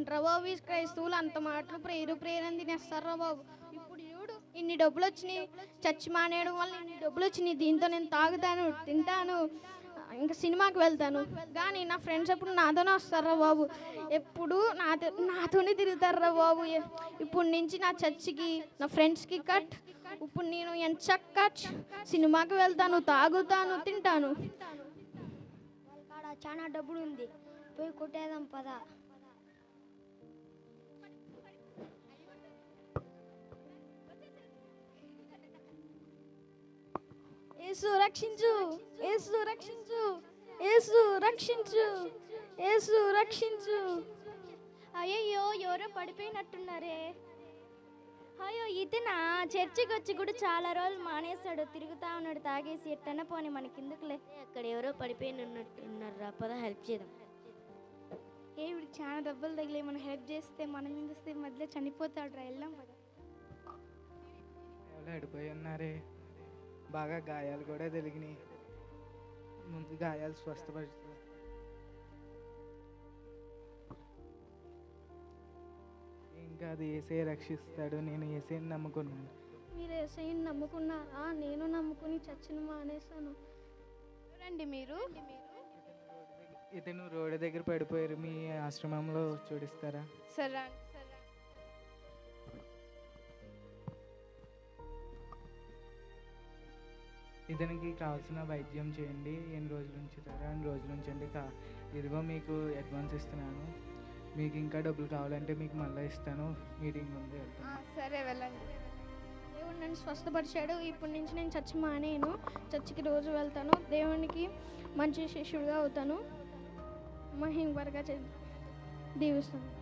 ఏంట్రా బాబు ఈ క్రైస్తవులు అంత మాటలు ప్రేరు ప్రేరని తినేస్తారా బాబు? ఇప్పుడు చూడు ఇన్ని డబ్బులు వచ్చినాయి. చచ్చి మానేయడం వల్ల ఇన్ని డబ్బులు వచ్చినాయి. దీంతో నేను తాగుతాను తింటాను ఇంకా సినిమాకి వెళ్తాను. కానీ నా ఫ్రెండ్స్ ఎప్పుడు నాతోనే వస్తారా బాబు? ఎప్పుడు నాతో నాతోనే తిరుగుతారా బాబు? ఇప్పుడు నుంచి నా చర్చికి నా ఫ్రెండ్స్కి కట్. ఇప్పుడు నేను ఎంచక్క సినిమాకి వెళ్తాను తాగుతాను తింటాను. చాలా డబ్బులు ఉంది. పోయి కొట్టేదాం పదా. యేసు రక్షించు యేసు రక్షించు యేసు రక్షించు యేసు రక్షించు. అయ్యయ్యో ఎవరో పడిపోయినట్టున్నారే. అయ్యో ఇతనా చర్చికి వచ్చి కూడా చాలా రోజులు మానేశాడు. తిరుగుతా ఉన్నాడు తాగేసి ఎట్టన పోనీ మనకి ఎందుకులే అక్కడ ఎవరో పడిపోయినట్టున్నారు పద హెల్ప్ చేద్దాం. ఏ వీడికి చాలా దెబ్బలు తగిలే మనం హెల్ప్ చేస్తే మనం మీద వస్తే మధ్యలో చనిపోతాడు రా వెళ్దాం పద. ఎవరో అడిపోయి ఉన్నారే. బాగా గాయాలు కూడా తెలిగినాయి ముందు గాయాలు స్వస్థపరుస్తుంది ఇంకా అది ఏసే రక్షిస్తాడు నేను ఏసేని నమ్ముకున్నాను. మీరు ఏసైని నమ్ముకున్నారా? నేను నమ్ముకుని చచ్చిన మానేశాను. రండి మీరు? ఇతను రోడ్డు దగ్గర పడిపోయారు. మీ ఆశ్రమంలో చూడిస్తారా? సరే ఇతనికి కావాల్సిన వైద్యం చేయండి ఎన్ని రోజులు ఉంచుతారా అన్ని నుంచి అండి కా ఇదిగో మీకు అడ్వాన్స్ ఇస్తున్నాను. మీకు ఇంకా డబ్బులు కావాలంటే మీకు మళ్ళీ ఇస్తాను. మీటింగ్ ఉంది సరే వెళ్ళండి. దేవుడు నన్ను స్వస్థపరిచాడు. ఇప్పటి నుంచి నేను చర్చి మానేను. చర్చికి రోజు వెళ్తాను. దేవునికి మంచి శిష్యుడిగా అవుతాను. మహింపరగా చే దీవిస్తాను.